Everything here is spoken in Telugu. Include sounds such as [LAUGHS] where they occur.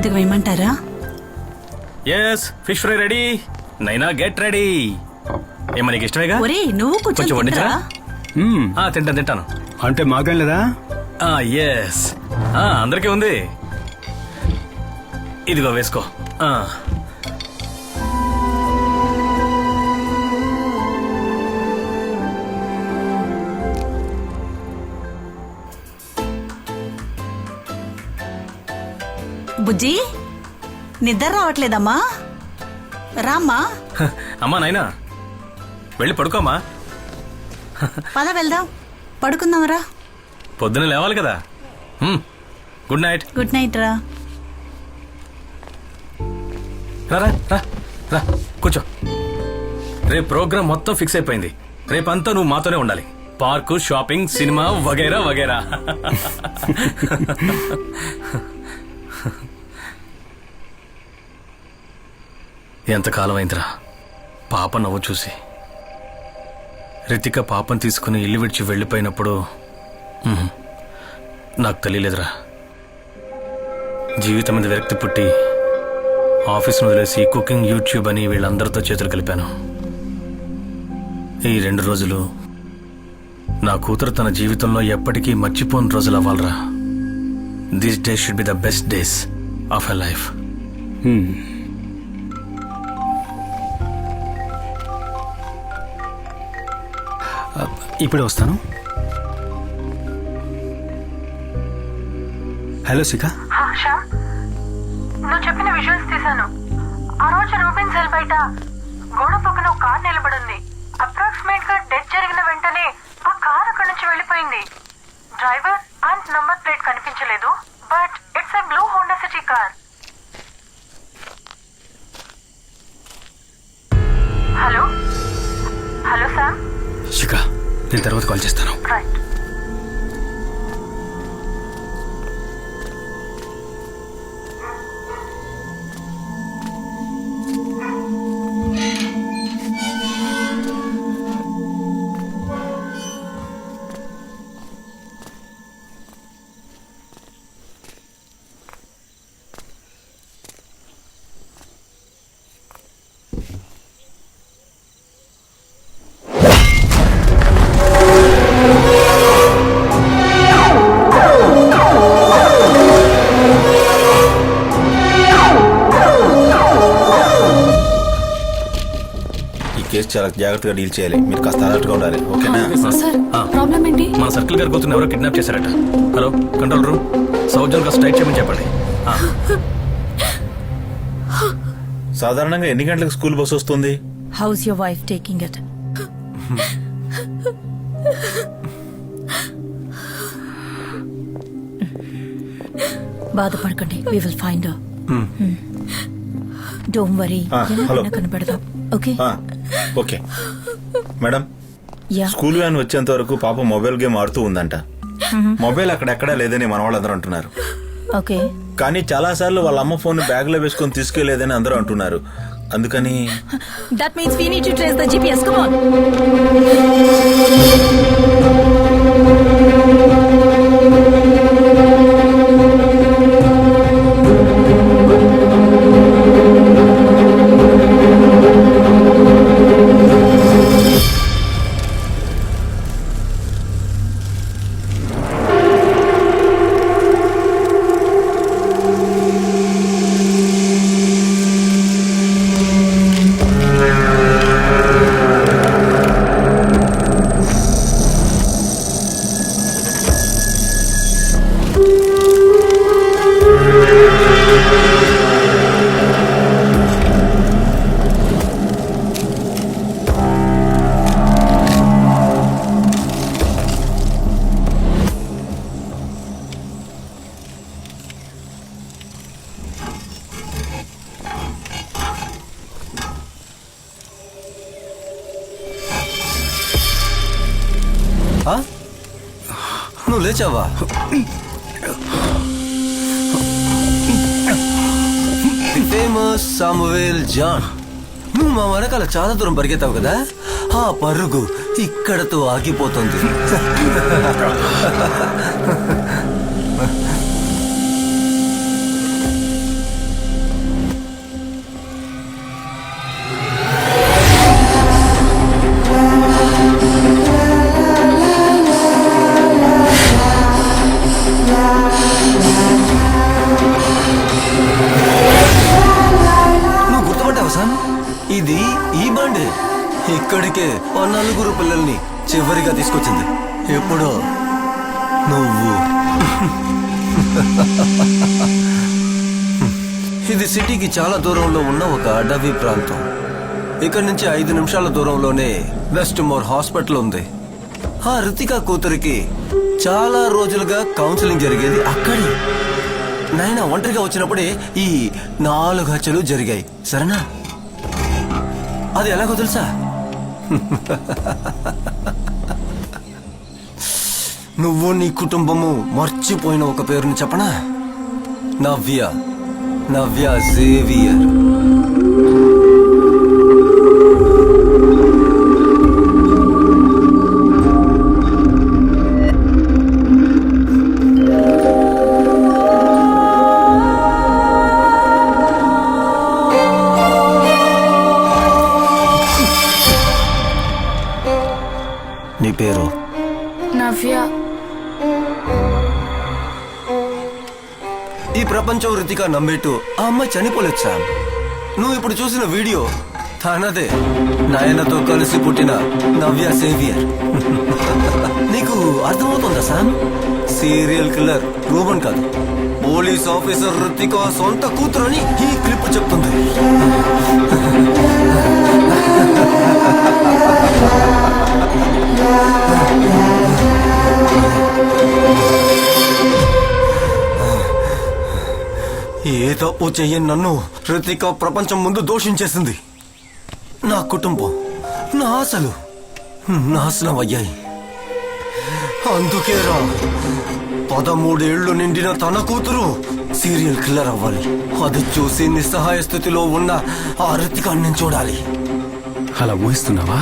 సరిగా వేయమంటారా? Yes fish fry ready Naina get ready ఏమో నీకు ఇష్టమేగా? ఒరే నువ్వు కొంచెం కొంచెం వండించరా? తింటారా మ్మ్. ఆ, తింటాను తింటాను. అంటే మాకేం లేదా? ఎస్ అందరికీ ఉంది. ఇదిగో వేసుకో. ఆ, బుజ్జి నిద్ర రావట్లేదమ్మా. రామ్మా. అమ్మా నాయనా. వెళ్ళి పడుకోమ్మా. పద వెళ్దాం. పడుకుందాంరా పొద్దున లేవాలి కదా. Good night. గుడ్ నైట్ రా. రా రా రా రా కూర్చో. రేపు ప్రోగ్రామ్ మొత్తం ఫిక్స్ అయిపోయింది. రేపంతా నువ్వు మాతోనే ఉండాలి. పార్కు షాపింగ్ సినిమా వగైరా వగైరా. ఎంతకాలం అయిందిరా పాప నవ్వు చూసి. రితిక పాపం తీసుకుని ఇల్లు విడిచి వెళ్ళిపోయినప్పుడు నాకు తెలియలేదురా. జీవితం మీద విరక్తి పుట్టి ఆఫీస్ను వదిలేసి కుకింగ్ యూట్యూబ్ అని వీళ్ళందరితో చేతులు కలిపాను. ఈ రెండు రోజులు నా కూతురు తన జీవితంలో ఎప్పటికీ మర్చిపోని రోజులు అవ్వాలరా. This day should be the best days of a life ఇప్పుడే వస్తాను. హలో శిఖ. హర్ష నువ్వు చెప్పిన విజువల్స్ తీశాను. ఆ రోజు రూబిన్ సెల్ బయట. గోడ పక్కన ఒక కార్ నిలబడింది. అప్రాక్సిమేట్గా డెత్ జరిగిన వెంటనే ఆ కార్ అక్కడి నుంచి వెళ్ళిపోయింది. డ్రైవర్ అండ్ నంబర్ ప్లేట్ కనిపించలేదు. నేను తర్వాత కాల్ చేస్తాను. ఈ కేసు చాలా జాగ్రత్తగా డీల్ చేయాలి. మీరు కాస్త అలర్ట్గా ఉండాలి. ఓకేనా? సార్. ప్రాబ్లం ఏంటి? మన సర్కిల్ గారి కూతురు ఎవరో కిడ్నాప్ చేశారట. Hello control room. South zone straight చేయమని చెప్పండి. ఆ, సాధారణంగా ఎన్ని గంటలకు స్కూల్ బస్ వస్తుంది? How's your wife taking it బాధపడకండి we will find don't worry Ah, hello. కనపెడదాం. ఓకే ఆ, okay. Madam yeah. School van వచ్చేంత వరకు పాప మొబైల్ గేమ్ ఆడుతూ ఉందంట. మొబైల్ అక్కడెక్కడా లేదని మన వాళ్ళందరూ అంటున్నారు. ఓకే. కానీ చాలా సార్లు వాళ్ళ అమ్మ ఫోన్ బ్యాగ్లో వేసుకొని తీసుకెళ్ళేదని అందరూ అంటున్నారు. అందుకని that means we need to trace the GPS come on నువ్వు లేచావా? ఫేమస్ సామువేల్ జాన్ నువ్వు మా వెనకాల చాలా దూరం పరిగెత్తావు కదా? ఆ పరుగు ఇక్కడతో ఆగిపోతుంది. [LAUGHS] నువ్వు. ఇది సిటీకి చాలా దూరంలో ఉన్న ఒక అడవి ప్రాంతం. ఇక్కడ నుంచి ఐదు నిమిషాల దూరంలోనే వెస్ట్ మోర్ హాస్పిటల్ ఉంది. ఆ రితిక కూతురికి చాలా రోజులుగా కౌన్సిలింగ్ జరిగేది అక్కడే. నాయన ఒంటరిగా వచ్చినప్పుడే ఈ నాలుగు హత్యలు జరిగాయి. సరేనా? అది ఎలాగో తెలుసా? [LAUGHS] నువ్వు నీ కుటుంబము మర్చిపోయిన ఒక పేరుని చెప్పనా? నవ్య. నవ్య జేవియర్. నీ పేరు? నవ్య. ప్రపంచం రుతిగా నమ్మేట్టు ఆ అమ్మాయి చనిపోలేదు సామ్ నువ్వు ఇప్పుడు చూసిన వీడియో తనదే. నాయనతో కలిసి పుట్టిన నవ్య సేవియర్. నీకు అర్థమవుతుందా సామ్? సీరియల్ కిల్లర్ రూమన్ కాదు. పోలీస్ ఆఫీసర్ రుతిక సొంత కూతురు అని ఈ క్లిప్ చెప్తుంది. తప్పు చెయ్యని నన్ను రితిక ప్రపంచం ముందు దోషించేసింది. నా కుటుంబం నా ఆశలు నాశనం అయ్యాయి. అందుకే రా పదమూడేళ్ళు నిండిన తన కూతురు సీరియల్ కిల్లర్ అవ్వాలి. అది చూసి నిస్సహాయ స్థితిలో ఉన్న ఆ రితికాన్ని చూడాలి. అలా ఊహిస్తున్నావా?